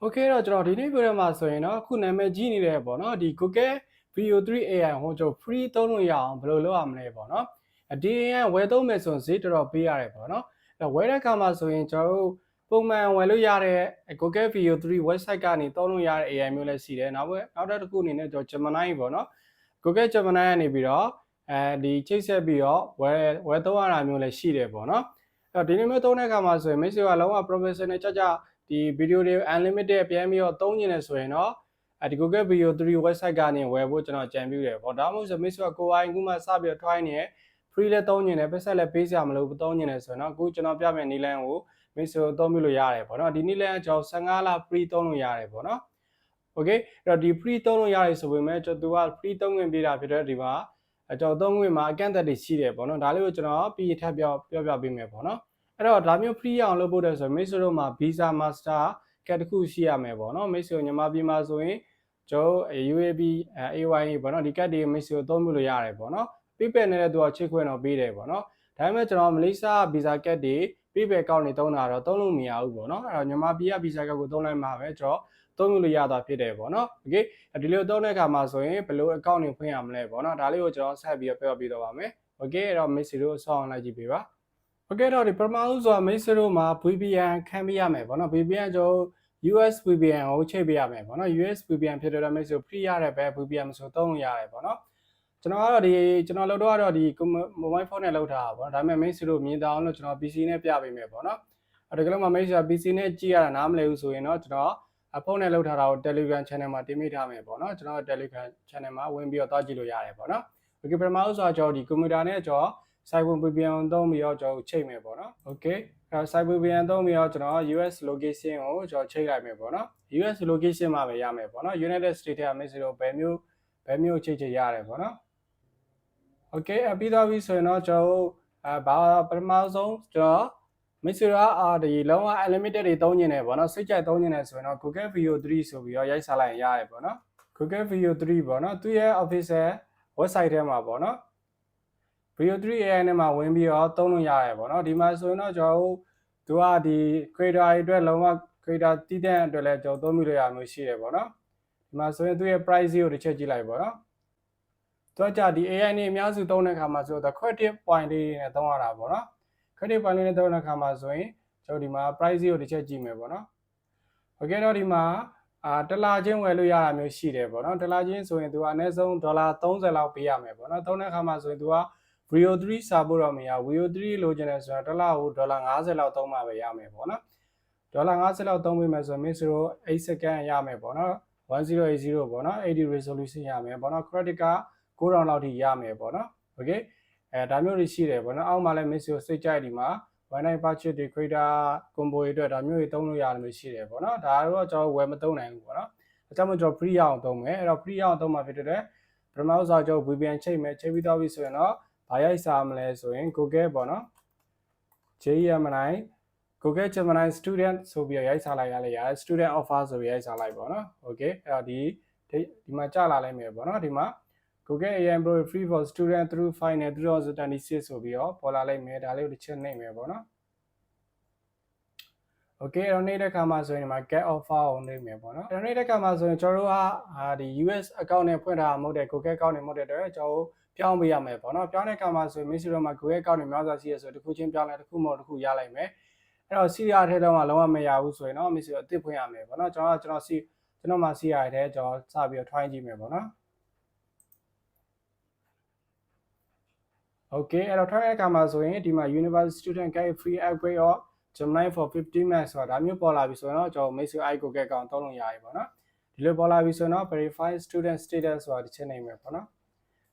โอเคတော့ကျွန်တော်ဒီနေ့ပြောရမှာဆိုရင်တော့အခုနာမည်ကြီးနေတဲ့ပေါ့နော်ဒီ Google Video 3 AI ဟိုကျွန်တော် free သုံးလို့ရအောင်ဘယ်လိုလုပ်ရမလဲပေါ့နော်အဒီ AI ဝယ်သုံးမယ်ဆိုရင်ဈေးတော်တော်ပေးရတယ်ပေါ့နော်အဲ့ဝယ်တဲ့အခါမှာဆိုရင်ကျွန်တော်တို့ပုံမှန်ဝယ်လို့ရတဲ့ Google Video 3 website ကနေသုံးလို့ရတဲ့ AI မျိုးလည်းရှိတယ်နောက်ပဲနောက်တစ်ခုအနေနဲ့ကျွန်တော် Gemini ပေါ့နော် Google Gemini ကနေပြီးတော့အဲဒီချိတ်ဆက်ပြီးတော့ဝယ်ဝယ်သုံးရတာမျိုးလည်းရှိတယ်ပေါ့နော်အဲ့တော့ဒီနေ့မျိုးသုံးတဲ့အခါမှာဆိုရင်မိတ်ဆွေကလုံးဝ professional ကြကြ ဒီ video တွေ unlimited ပြန်ပြီးတော့သုံးနေတယ်ဆိုရင်တော့အဲဒီ Google Video 3 website ကနေဝယ်ဖို့ကျွန်တော်ကြံပြုတယ်ပေါ့ဒါမှမဟုတ်ဆိုမိတ်ဆွေကကိုယ်အိုင်ခုမှစပြီးတော့ try နေရ free လည်းသုံးနေတယ်ပတ်ဆက်လည်းပေးစရာမလိုဘူးသုံးနေတယ်ဆိုရင်တော့အခုကျွန်တော်ပြမယ့်နီလန်းကိုမိတ်ဆွေကိုသုံးပြလို့ရတယ်ပေါ့နော်ဒီနီလန်းကကျွန်တော်15လ free သုံးလို့ရတယ်ပေါ့နော် okay အဲ့တော့ဒီ free သုံးလို့ရတယ်ဆိုပေမဲ့ကျွန်တော်က free သုံးခွင့်ပေးတာဖြစ်တဲ့ဒီမှာအကျွန်တော်သုံးခွင့်မှာအကန့်အသတ်တွေရှိတယ်ပေါ့နော်ဒါလေးကိုကျွန်တော်ပြီးထပ်ပြောပြောပြပေးမယ်ပေါ့နော် အဲ့တော့ဒါမျိုး free အောင်လုပ်ဖို့တဲ့ဆိုရင်မိတ်ဆွေတို့မှာ Visa Master ကတ်တစ်ခုရှိရမယ်ပေါ့နော်မိတ်ဆွေညီမပြည်မှာဆိုရင်ကျွန်တော် UAB AYA ပေါ့နော်ဒီကတ်တွေမိတ်ဆွေသုံးမှုလို့ရတယ်ပေါ့နော် PayPal နဲ့လည်းသူကချိတ်ခွင့်တော့ပေးတယ်ပေါ့နော်ဒါပေမဲ့ကျွန်တော်မလေးရှား Visa ကတ်တွေ PayPal ကောက်နေသုံးတာတော့သုံးလို့မရဘူးပေါ့နော်အဲ့တော့ညီမပြည်က Visa ကတ်ကိုသုံးလိုက်မှာပဲကျွန်တော်သုံးလို့ရတာဖြစ်တယ်ပေါ့နော်။ Okay ဒီလိုသုံးတဲ့အခါမှာဆိုရင်ဘယ်လို account တွေဖွင့်ရမလဲပေါ့နော်။ဒါလေးကိုကျွန်တော်ဆက်ပြီးတော့ပြောပြပေးတော့ပါမယ်။ Okay အဲ့တော့ message ကိုဆောင်းအောင်လိုက်ကြည့်ပေးပါ။ ဟုတ်ကဲ့တော့ဒီပထမဦးစွာမိတ်ဆွေတို့မှာ VPN ခံပြရမယ်ဗောနော် VPN ကျွန်တော် US VPN ကိုချိန်ပြရမယ်ဗောနော် US VPN ဖြစ်တော့မိတ်ဆွေ free ရတယ်ပဲ VPN ဆိုသုံးရတယ်ဗောနော်ကျွန်တော်ကတော့ဒီကျွန်တော်လောက်တော့ကတော့ဒီ mobile phone နဲ့လောက်ထားတာဗောနော်ဒါပေမဲ့မိတ်ဆွေတို့မြင်တာအောင်လို့ကျွန်တော် PC နဲ့ပြပေးမယ်ဗောနော်အဲ့ဒါကလည်းမမိတ်ဆွေ PC နဲ့ကြည့်ရတာနားမလည်ဘူးဆိုရင်တော့ကျွန်တော်အဖုန်းနဲ့လောက်ထားတာကို Telegram channel မှာတင်မိထားမယ်ဗောနော်ကျွန်တော် Telegram channel မှာဝင်ပြီးတော့တွားကြည့်လို့ရတယ်ဗောနော် okay ပထမဦးစွာကျွန်တော်ဒီ computer နဲ့ကျွန်တော် Cyber VPN သုံးပြီးတော့ကျွန်တော်ချိန်မယ်ပေါ့နော် Okay အဲ Cyber VPN သုံးပြီးတော့ကျွန်တော် US location ကိုကျွန်တော်ချိန်လိုက်မယ်ပေါ့နော် US location မှာပဲရမယ်ပေါ့နော် United States က miss လို့ဘယ်မျိုးဘယ်မျိုးချိန်ချိန်ရတယ်ပေါ့နော် Okay အပြီးတော့ပြီဆိုရင်တော့ကျွန်တော်အဲဘာပထမဆုံးကျွန်တော်မစ်စရာအာဒီလုံးဝ unlimited တွေသုံးနေတယ်ပေါ့နော်စိတ်ကြိုက်သုံးနေတယ်ဆိုရင်တော့ Google Video 3ဆိုပြီးတော့ရိုက်စားလိုက်ရင်ရတယ်ပေါ့နော် Google Video 3ပေါ့နော်သူရဲ့ official website ထဲမှာပေါ့နော် Video 3 AI နဲ့မှာဝင်ပြီးတော့သုံးလို့ရတယ်ပေါ့နော်ဒီမှာဆိုရင်တော့ကျွန်တော်တို့သူကဒီ creator တွေအတွက်လုံးဝ creator တည်တဲ့အတွက်လည်းကျွန်တော်သုံးမိလို့ရမျိုးရှိတယ်ပေါ့နော်ဒီမှာဆိုရင်သူရဲ့ price ကိုတစ်ချက်ကြည့်လိုက်ပေါ့နော်သူကကြဒီ AI နဲ့အများစုသုံးတဲ့အခါမှာဆိုတော့ credit point လေးနဲ့သုံးရတာပေါ့နော် credit point လေးနဲ့သုံးတဲ့အခါမှာဆိုရင်ကျွန်တော်ဒီမှာ price ကိုတစ်ချက်ကြည့်မယ်ပေါ့နော်။ Okay တော့ဒီမှာအာတလာချင်းဝယ်လို့ရတာမျိုးရှိတယ်ပေါ့နော်။တလာချင်းဆိုရင်သူကအနည်းဆုံးဒေါ်လာ30လောက်ပေးရမယ်ပေါ့နော်။သုံးတဲ့အခါမှာဆိုရင်သူက Vio 3 စာဖို့တော့မရ Vio 3 လိုချင်တယ်ဆိုတော့တစ်လကိုဒေါ်လာ50လောက်သုံးမှပဲရမယ်ပေါ့နော်။ဒေါ်လာ50လောက်သုံးပေးမယ်ဆိုရင် Miss တို့8 second ရမယ်ပေါ့နော်။1080ပေါ့နော်80 resolution ရမယ်ပေါ့နော် credit က9000လောက်ထိရမယ်ပေါ့နော်။ Okay အဲဒါမျိုးတွေရှိတယ်ပေါ့နော်အောက်မှာလည်း miss ကိုစိတ်ကြိုက်ဒီမှာ one night budget တွေ creator combo တွေအတွက်ဒါမျိုးတွေသုံးလို့ရတယ်မျိုးရှိတယ်ပေါ့နော်ဒါတော့ကျွန်တော်ဝယ်မသုံးနိုင်ဘူးပေါ့နော်အဲကြောင့်မို့ကျွန်တော် free ရအောင်သုံးမယ်အဲ့တော့ free ရအောင်သုံးမှာဖြစ်တဲ့ပထမဥစားကျွန်တော် VPN ချိန်မယ်ချိန်ပြီးတော့ပြီဆိုရင်တော့ ဘာရိုက်စားမလဲဆိုရင် Google ပေါ့နော် JMNI Google Gemini student ဆိုပြီးရိုက်စားလိုက်ရလေရတယ် student offer ဆိုပြီးရိုက်စားလိုက်ပေါ့နော် okay အဲ့တော့ဒီဒီမှာကြာလာလိုက်မယ်ပေါ့နော်ဒီမှာ Google AI Pro free for student through final 2026ဆိုပြီးတော့ပေါ်လာလိုက်မယ်ဒါလေးကိုတစ်ချက်နှိပ်မယ်ပေါ့နော် Okay တော့နေတဲ့ခါမှာဆိုရင်ဒီမှာ get offer ကိုနှိပ်မယ်ပေါ့နော်။နေတဲ့ခါမှာဆိုရင်ကျွန်တော်တို့ကအာဒီ US account နဲ့ဖွင့်ထားတာမဟုတ်တဲ့ Google account နဲ့မဟုတ်တဲ့အတွက်ကျွန်တော်တို့ ပြောင်းပေးရမယ်ပေါ့နော်။ပြောင်းတဲ့ခါမှာဆိုရင် Messi တို့မှာ Google account နဲ့များစွာရှိရဆိုတခုချင်းပြောင်းလိုက်တခုမဟုတ်တခုရလိုက်မယ်။အဲ့တော့ Syria ထဲတော့မှလုံးဝမရဘူးဆိုရင်တော့ Messi တို့အသစ်ဖွင့်ရမယ်ပေါ့နော်။ကျွန်တော်ကကျွန်တော်စီကျွန်တော်မှာ Syria ထဲကျွန်တော်စပြီးတော့ try ကြည့်မယ်ပေါ့နော်။ Okay အဲ့တော့ထားတဲ့အခါမှာဆိုရင်ဒီမှာ University Student Guide Free Upgrade of Gemini for 50 months ဆိုတာဒါမျိုးပေါ်လာပြီဆိုရင်တော့ကျွန်တော် Messi i Google account သုံးလို့ရပြီပေါ့နော်ဒီလိုပေါ်လာပြီဆိုရင်တော့ Verify Student Status ဆိုတာတစ်ချက်နေမယ်ပေါ့နော်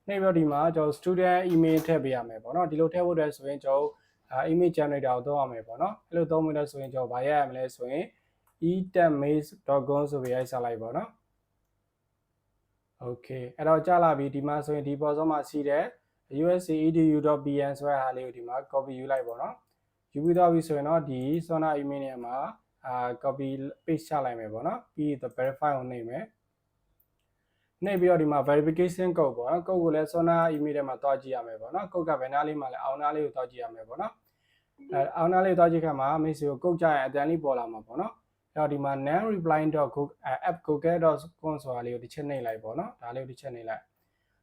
နေပြီးတော့ဒီမှာကျွန်တော် student email ထည့်ပေးရမယ်ပေါ့နော်ဒီလိုထည့်ဖို့အတွက်ဆိုရင်ကျွန်တော်အာ image generator ကိုသုံးရမယ်ပေါ့နော်အဲ့လိုသုံးမိလို့ဆိုရင်ကျွန်တော်ဗာရရမလဲဆိုရင် etemmaze.com ဆိုပြီးရိုက်စားလိုက်ပေါ့နော် Okay အဲ့တော့ကြာလာပြီဒီမှာဆိုရင်ဒီပေါ်စောမှာရှိတဲ့ usc.edu.bn ဆိုတဲ့ဟာလေးကိုဒီမှာ copy ယူလိုက်ပေါ့နော်ယူပြီးတော့ပြီဆိုရင်တော့ဒီ Sona email နဲ့မှာအာ copy paste ချလိုက်မယ်ပေါ့နော်ပြီးတော့ verify ကိုနှိပ်မယ် နှိပ်ပြီးတော့ဒီမှာ verification code ပေါ့နော် code ကိုလည်း Sona email ထဲမှာတွားကြည့်ရမယ်ပေါ့နော် code ကဘယ်နားလေးမှာလဲအောင်နားလေးကိုတွားကြည့်ရမယ်ပေါ့နော်အဲအောင်နားလေးကိုတွားကြည့်ခါမှာမိတ်ဆွေကို code ကြရင်အတန်လေးပေါ်လာမှာပေါ့နော်တော့ဒီမှာ non replying.app google.com ဆိုတာလေးကိုတစ်ချက်နှိပ်လိုက်ပေါ့နော်ဒါလေးကိုတစ်ချက်နှိပ်လိုက်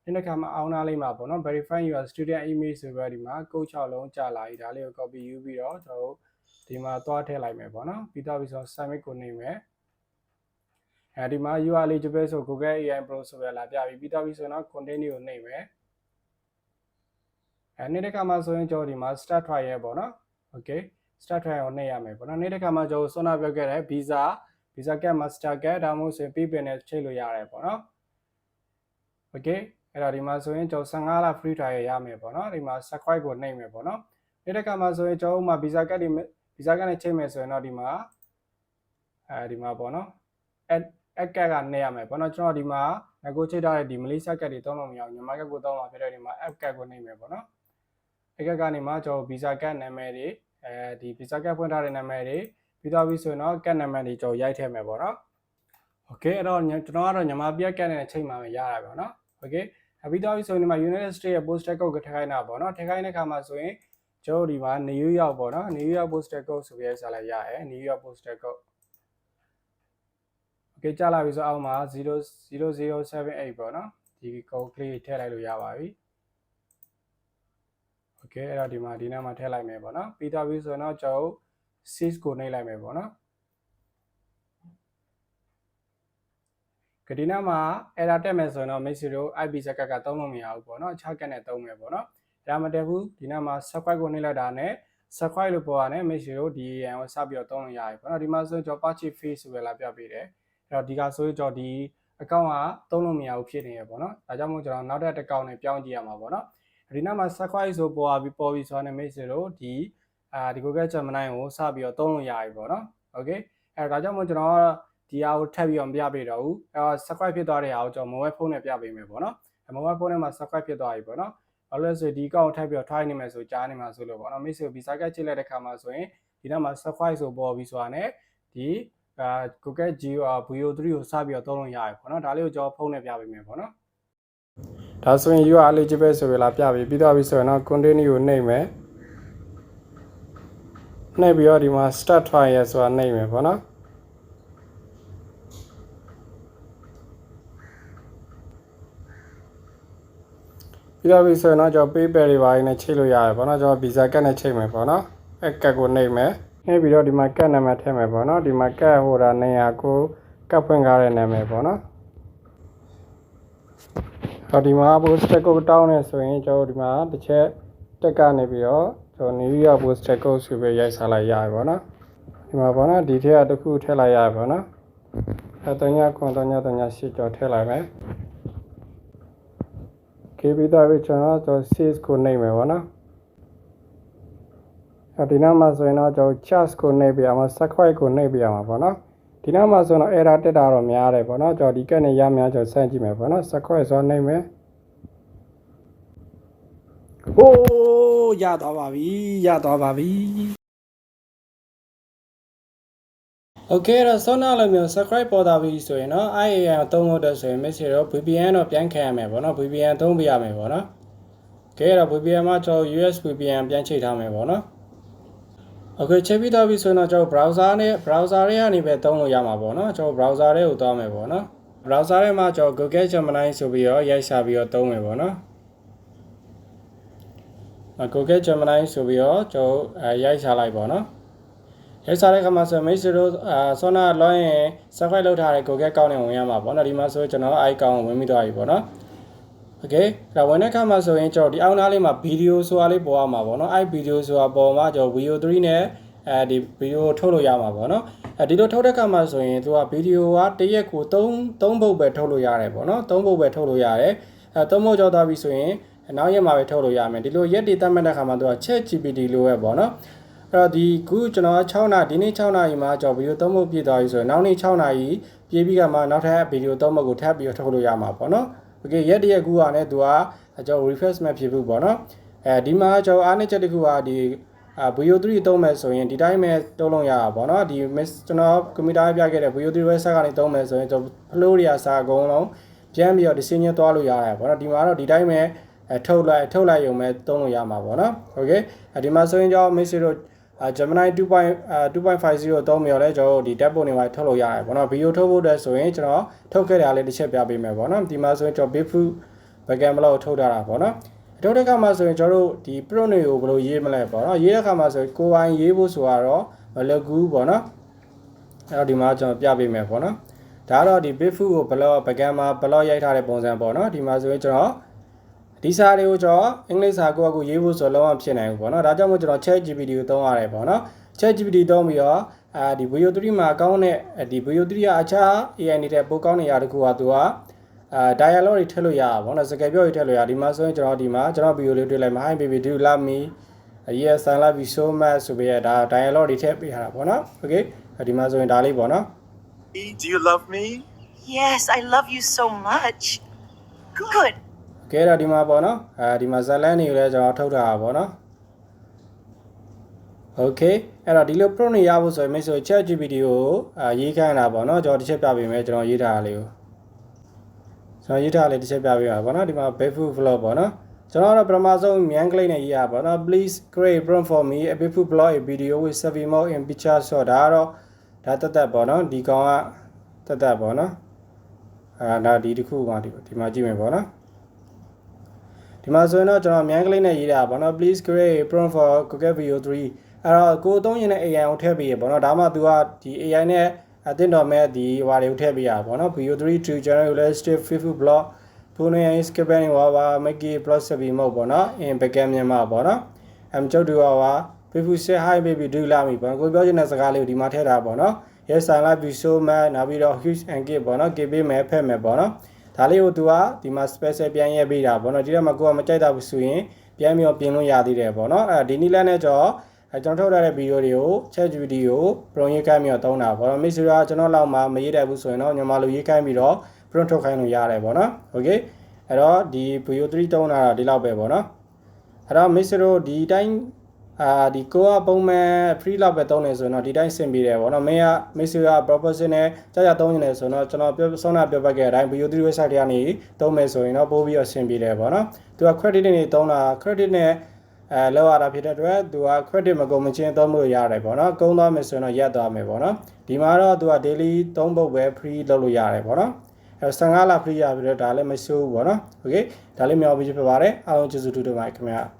ဒီတစ်ခါမှာအောင်းနာလေးမှာပေါ့နော် verify your student email ဆိုပြီးတော့ဒီမှာ code 6လုံးကြာလာပြီဒါလေးကို copy ယူပြီးတော့ကျွန်တော်တို့ဒီမှာသွားထည့်လိုက်မယ်ပေါ့နော်ပြီးတော့ပြီးဆို submit ကိုနှိပ်မယ် အဲဒီမှာ you are eligible ဆို Google AI Pro ဆိုရလာပြပြီပြီးတော့ပြီးဆိုတော့ continue ကိုနှိပ်မယ်အဲနေ့တစ်ခါမှာဆိုရင်ကျွန်တော်ဒီမှာ start trial ပေါ့နော် okay start trial ကိုနှိပ်ရမယ်ပေါ့နော်နေ့တစ်ခါမှာကျွန်တော်ဆွမ်းနာပြောခဲ့တဲ့ visa visa cap master cap ဒါမှမဟုတ်ဆိုရင် pay နဲ့ချိန်လို့ရတယ်ပေါ့နော် okay အဲ့တော့ဒီမှာဆိုရင်ကျွန်တော်15လ free trial ရမယ်ပေါ့နော်ဒီမှာ subscribe ကိုနှိပ်မယ်ပေါ့နော်နေ့တစ်ခါမှာဆိုရင်ကျွန်တော်ဥမာ visa cap တွေ visa cap နဲ့ချိန်မယ်ဆိုရင်တော့ဒီမှာအဲဒီမှာပေါ့နော် add add cap ကနေရမယ်ပေါ့နော်ကျွန်တော်ဒီမှာ negotiate ထားတဲ့ဒီ Malaysia cap တွေသုံးလို့မရအောင်မြန်မာ cap ကိုသုံးမှာဖြစ်တဲ့ဒီမှာ app cap ကိုနှိပ်မယ်ပေါ့နော်အကကနေမှကျွန်တော် visa card နာမည်တွေအဲဒီ visa card ဖွင့်ထားတဲ့နာမည်တွေပြီးတော့ပြီဆိုရင်တော့ card နံပါတ်တွေကျွန်တော်ရိုက်ထည့်မယ်ပေါ့နော်။ Okay အဲ့တော့ကျွန်တော်ကတော့ညီမပြက် card နဲ့ချိန်မှပဲရတာပေါ့နော်။ Okay အပြီးတော့ပြီဆိုရင်ဒီမှာ United States ရဲ့ postal code ကိုထည့်ခိုင်းတာပေါ့နော်။ထည့်ခိုင်းတဲ့အခါမှာဆိုရင်ကျွန်တော်ဒီမှာ New York ပေါ့နော်။ New York postal code ဆိုပြီးဆက်လိုက်ရရဲ New York postal code Okay ကြာလာပြီဆိုအောက်မှာ00078ပေါ့နော်။ဒီ code ကလေးထည့်လိုက်လို့ရပါပြီ။ okay အဲ့တော့ဒီမှာဒီနားမှာထည့်လိုက်မယ်ပေါ့နော်ပြီးတော့ပြီဆိုတော့ကျွန်တော် sys ကိုနှိပ်လိုက်မယ်ပေါ့နော်ကဒီနားမှာ error တက်မယ်ဆိုရင်တော့ make sure IP စက်ကကသုံးလို့မရဘူးပေါ့နော်အခြားကတ်နဲ့သုံးမယ်ပေါ့နော်ဒါမှမတက်ဘူးဒီနားမှာ subscribe ကိုနှိပ်လိုက်တာနဲ့ subscribe လို့ပေါ်ရတယ် make sure ဒီရန်ကိုစပြီးတော့သုံးလို့ရတယ်ပေါ့နော်ဒီမှာဆိုရင်ကျွန်တော် purchase fee ဆိုပဲလာပြပေးတယ် အဲ့တော့ဒီကဆိုရင်ကျွန်တော်ဒီ account ကသုံးလို့မရဘူးဖြစ်နေရပေါ့နော်ဒါကြောင့်မို့ကျွန်တော်နောက်ထပ်တစ် account နဲ့ပြောင်းကြည့်ရမှာပေါ့နော်ဒီနောက်မှာ subscribe ဆိုပေါ်ပြီးပေါ်ပြီးဆိုတော့ message တို့ဒီအာဒီ Google Gemini ကိုစပြီးတော့သုံးလို့ရပြီပေါ့နော် okay အဲဒါကြောင့်မို့ကျွန်တော်ဒီဟာကိုထပ်ပြီးတော့မပြပေးတော့ဘူးအဲတော့ subscribe ဖြစ်သွားတဲ့ဟာကိုကျွန်တော် mobile phone နဲ့ပြပေးမယ်ပေါ့နော် mobile phone နဲ့မှာ subscribe ဖြစ်သွားပြီပေါ့နော်ဘာလို့လဲဆိုဒီ account ကိုထပ်ပြီးတော့ try နေမယ်ဆိုကြားနေမှာဆိုလို့ပေါ့နော် message ကို visa card ချိတ်လိုက်တဲ့ခါမှာဆိုရင်ဒီနောက်မှာ subscribe ဆိုပေါ်ပြီးဆိုတာနဲ့ဒီ အာ Google Geo VO3 ကိုစပြီးတော့သုံးလို့ရပြီပေါ့နော်ဒါလေးကိုကျွန်တော်ဖုန်းနဲ့ပြပေးမယ်ပေါ့နော်ဒါဆိုရင် you are eligible ဆိုပြီးလာပြပြီပြီးတော့ပြီဆိုရင်တော့ continue ကိုနှိပ်မယ်နှိပ်ပြီးတော့ဒီမှာ start trial ဆိုတာနှိပ်မယ်ပေါ့နော်ပြီးတော့ပြီဆိုရင်တော့ကျွန်တော် PayPal တွေပါနေချိန်လို့ရတယ်ပေါ့နော်ကျွန်တော် Visa card နဲ့ချိန်မယ်ပေါ့နော်အဲ card ကိုနှိပ်မယ် နှိပ်ပြီးတော့ဒီမှာ card နာမည်ထည့်မယ်ပေါ့နော်ဒီမှာ card ဟိုတာနေရာကို card ဖွင့်ကားတဲ့နာမည်ပေါ့နော်ဟောဒီမှာ poster code တောင်းနေဆိုရင်ကျွန်တော်ဒီမှာတစ်ချက်တက်ကနေပြီးတော့ကျွန်တော် New York poster code ဆိုပြီးရိုက်စားလိုက်ရပြီပေါ့နော်ဒီမှာပေါ့နော်ဒီထက်ကတစ်ခုထည့်လိုက်ရပြီပေါ့နော်အဲတညာခွန်တညာတညာရှစ်ကျော်ထည့်လိုက်မယ်ကေပြီးသားပြီကျွန်တော်ကျွန်တော် sales ကိုနှိပ်မယ်ပေါ့နော်အဲ ဒီနောက်မှာဆိုရင်တော့ကျွန်တော် charge ကိုနှိပ်ပြရမှာ subscribe ကိုနှိပ်ပြရမှာပေါ့နော်ဒီနောက်မှာဆိုတော့ error တက်တာတော့များတယ်ပေါ့နော်ကျွန်တော်ဒီကက်နဲ့ရများကျွန်တော်စမ်းကြည့်မယ်ပေါ့နော် subscribe ဆိုနှိပ်မယ်ဟိုးရသွားပါပြီရသွားပါပြီ Okay တော့ဆုံးနောက်လိုမျိုး subscribe ပေါ်တာပြီဆိုရင်တော့ IAI အသုံးဖို့အတွက်ဆိုရင် message တော့ VPN တော့ပြန်ခံရမယ်ပေါ့နော် VPN သုံးပြရမယ်ပေါ့နော် Okay တော့ VPN မှာကျွန်တော် US VPN ပြန်ချိန်ထားမယ်ပေါ့နော် Okay ချိန်ပြီးသွားပြီဆိုရင်တော့ကျွန်တော် browser နဲ့ browser တွေကနေပဲသုံးလို့ရမှာပေါ့နော်ကျွန်တော် browser တွေကိုသွားမယ်ပေါ့နော် browser ထဲမှာကျွန်တော် Google Gemini ဆိုပြီးတော့ရိုက်ရှာပြီးတော့သုံးမယ်ပေါ့နော် Google Gemini ဆိုပြီးတော့ကျွန်တော်ရိုက်ရှာလိုက်ပေါ့နော်ရိုက်စားတဲ့ခါမှာဆိုမိတ်ဆွေတို့အာဆောနာလောင်းရင် subscribe လုပ်ထားတဲ့ Google account နဲ့ဝင်ရမှာပေါ့နော်ဒီမှာဆိုကျွန်တော် icon ကိုဝင်ပြီးသွားပြီပေါ့နော် Okay ဒါဝင်တဲ့အခါမှာဆိုရင်ကျွန်တော်ဒီအောက်နားလေးမှာ video ဆိုတာလေးပေါ်ရမှာပေါ့နော်အဲ video ဆိုတာပေါ်မှာကျွန်တော် video 3 နဲ့အဲဒီ video ထုတ်လို့ရမှာပေါ့နော်အဲဒီလိုထုတ်တဲ့အခါမှာဆိုရင်သူက video ကတရက်ကို3 3ပုတ်ပဲထုတ်လို့ရတယ်ပေါ့နော်3ပုတ်ပဲထုတ်လို့ရတယ်အဲ3ပုတ်ကြောက်သွားပြီဆိုရင်နောက်ရက်မှာပဲထုတ်လို့ရမယ်ဒီလိုရက်တွေတတ်မှတ်တဲ့ခါမှာသူက chat GPT လို့ပဲပေါ့နော်အဲ့တော့ဒီခုကျွန်တော်6နာဒီနေ့6နာရီမှာကျွန်တော်ဗီဒီယိုသုံးဖို့ပြည့်သွားပြီဆိုရင်နောက်နေ့6နာရီပြေးပြီးကမှနောက်ထပ်ဗီဒီယိုသုံးဖို့ကိုထပ်ပြီးတော့ထုတ်လို့ရမှာပေါ့နော် โอเคရက်တရက်ကူကလည်းသူကကျွန်တော် refresh မဖြစ်ဘူးပေါ့နော်အဲဒီမှာကျွန်တော်အားနည်းချက်တစ်ခုကဒီအာ VO3 သုံးမယ်ဆိုရင်ဒီတိုင်းပဲတုံးလုံးရတာပေါ့နော်ဒီကျွန်တော်ကွန်ပျူတာပြခဲ့တဲ့ VO3 website ကနေသုံးမယ်ဆိုရင်ကျွန်တော် flow တွေအစားအကုန်လုံးပြန်ပြီးတော့ဒီစင်းချင်းသွားလို့ရတယ်ပေါ့နော်ဒီမှာတော့ဒီတိုင်းပဲအဲထုတ်လိုက်ထုတ်လိုက်ရုံပဲသုံးလို့ရမှာပေါ့နော်โอเคဒီမှာဆိုရင်ကျွန်တော် message တို့ အာ Gemini 2.2.50သုံးပြီးတော့လည်းကျွန်တော်တို့ဒီ tab ပုံတွေမှာထုတ်လို့ရတယ်ပေါ့နော်ဗီဒီယိုထုတ်ဖို့အတွက်ဆိုရင်ကျွန်တော်ထုတ်ခဲ့တာလေးတစ်ချက်ပြပေးမယ်ပေါ့နော်ဒီမှာဆိုရင်ကျွန်တော် Bigfoot backend ဘလောက်ထုတ်ထားတာပေါ့နော်အထုတ်တဲ့အခါမှာဆိုရင်ကျွန်တော်တို့ဒီ prompt တွေကိုဘယ်လိုရေးမလဲပေါ့နော်ရေးတဲ့အခါမှာဆိုရင်ကိုယ်ပိုင်ရေးဖို့ဆိုတော့မလွယ်ကူပေါ့နော်အဲ့တော့ဒီမှာကျွန်တော်ပြပေးမယ်ပေါ့နော်ဒါကတော့ဒီ Bigfoot ကိုဘလောက် backend မှာဘလောက်ရိုက်ထားတဲ့ပုံစံပေါ့နော်ဒီမှာဆိုရင်ကျွန်တော် ဒီစာတွေကိုကျွန်တော်အင်္ဂလိပ်စာကိုယ့်အကူရေးဖို့ဆိုလုံးဝဖြစ်နိုင်ဘူးပေါ့နော်ဒါကြောင့်မို့ကျွန်တော် Chat GPT ကိုသုံးရတယ်ပေါ့နော် Chat GPT သုံးပြီးတော့အာဒီ Veo 3 မှာကောင်းတဲ့ဒီ Veo 3 ကအခြား AI နေတဲ့ပိုကောင်းနေရတခုကသူကအာ dialogue တွေထည့်လို့ရတာပေါ့နော်စကားပြောတွေထည့်လို့ရဒီမှာဆိုရင်ကျွန်တော်ဒီမှာကျွန်တော် video လေးတွေ့လိုက်မှာ Hi baby do you love me yes I love you so much ဆိုပြီးရဒါ dialogue တွေထည့်ပေးရတာပေါ့နော် okay ဒီမှာဆိုရင်ဒါလေးပေါ့နော် Do you love me? Yes, I love you so much. Good. ကဲတော့ဒီမှာပေါ့နော်အဲဒီမှာဇလန်တွေကိုလည်းကျွန်တော်ထုတ်ထားတာပေါ့နော် Okay အဲ့တော့ဒီလို prompt တွေရဖို့ဆိုရင်မိတ်ဆွေ Chat GPT ကိုအာရေးခိုင်းတာပေါ့နော်ကျွန်တော်တစ်ချက်ပြပေးမယ်ကျွန်တော်ရေးထားတာလေးကိုကျွန်တော်ရေးထားတာလေးတစ်ချက်ပြပေးပါပေါ့နော်ဒီမှာ Barefoot vlog ပေါ့နော်ကျွန်တော်တော့ပထမဆုံးမြန်ကလေးနဲ့ရေးရပါတော့ please create prompt for me a barefoot vlog a video with seven more in picture shot ဒါကတော့ဒါတက်တက်ပေါ့နော်ဒီကောင်ကတက်တက်ပေါ့နော်အာဒါဒီတစ်ခုမှဒီဒီမှာကြည့်မယ်ပေါ့နော် ဒီမှာဆိုရင်တော့ကျွန်တော်မြန်ကလေးနဲ့ရေးတာပေါ့နော် please create a prompt for Google Video 3အဲ့တော့ကိုယ်သုံးရင်တဲ့ AI ကိုထည့်ပေးရပေါ့နော်ဒါမှ तू ကဒီ AI နဲ့အတင်တော်မဲ့ဒီဟွာတွေကိုထည့်ပေးရပါပေါ့နော် Video 3 True General Realistic Facebook Blog ဖုန်းနဲ့ Skipper ဟွာပါ Make it plus စပြီးမဟုတ်ပေါ့နော် in backend မြန်မာပေါ့နော်အမ်ကျုပ်တို့ဟွာ Facebook say hi baby do la မိပေါ့ကိုပြောချင်တဲ့စကားလေးကိုဒီမှာထည့်ထားပါပေါ့နော် yes I love you so much နောက်ပြီးတော့ huge and give ပေါ့နော် give ပေးမယ်ဖက်မယ်ပေါ့နော် ဒါလေးကို तू ကဒီမှာ special ပြန်ရဲပေးတာပေါ့နော်ဒီတော့မှကိုကမကြိုက်တာဘူးဆိုရင်ပြန်ပြီးတော့ပြင်လို့ရသေးတယ်ပေါ့နော်အဲဒီနီလန်းနဲ့ကြောအဲကျွန်တော်ထုတ်ထားတဲ့ဗီဒီယိုတွေကို chat GPT ကို prompt ရေးခိုင်းပြီးတော့တုံးတာပေါ့နော်မိတ်ဆွေကကျွန်တော်လောက်မှမရေးတတ်ဘူးဆိုရင်တော့ညီမလိုရေးခိုင်းပြီးတော့ prompt ထုတ်ခိုင်းလို့ရတယ်ပေါ့နော် okay အဲ့တော့ဒီ view 3တုံးတာတော့ဒီလောက်ပဲပေါ့နော်အဲ့တော့မိတ်ဆွေတို့ဒီတိုင်း အာဒီကိုကပုံမှန် free လောက်ပဲတုံးနေဆိုရင်တော့ဒီတိုင်းဆင်ပြီးတယ်ပေါ့နော်မင်းကမိတ်ဆွေက professional ကြာကြာတုံးနေတယ်ဆိုတော့ကျွန်တော်ပြောဆုံးတာပြောပတ်ခဲ့တဲ့အတိုင်း view 3 website တွေကနေတုံးမယ်ဆိုရင်တော့ပို့ပြီးတော့ဆင်ပြီးတယ်ပေါ့နော်သူက credit တွေတုံးတာ credit နဲ့အဲလောက်ရတာဖြစ်တဲ့အတွက်သူက credit မကုန်မချင်းသုံးလို့ရတယ်ပေါ့နော်ကုန်သွားမယ်ဆိုရင်တော့ရက်သွားမယ်ပေါ့နော်ဒီမှာတော့သူက daily သုံးပုတ်ပဲ free လုပ်လို့ရတယ်ပေါ့နော်အဲ15လ free ရပြီးတော့ဒါလည်းမဆိုးဘူးပေါ့နော် okay ဒါလေးမြောက်ပြီးဖြစ်ပါတယ်အားလုံးကျေးဇူးတူတူပါခင်ဗျာ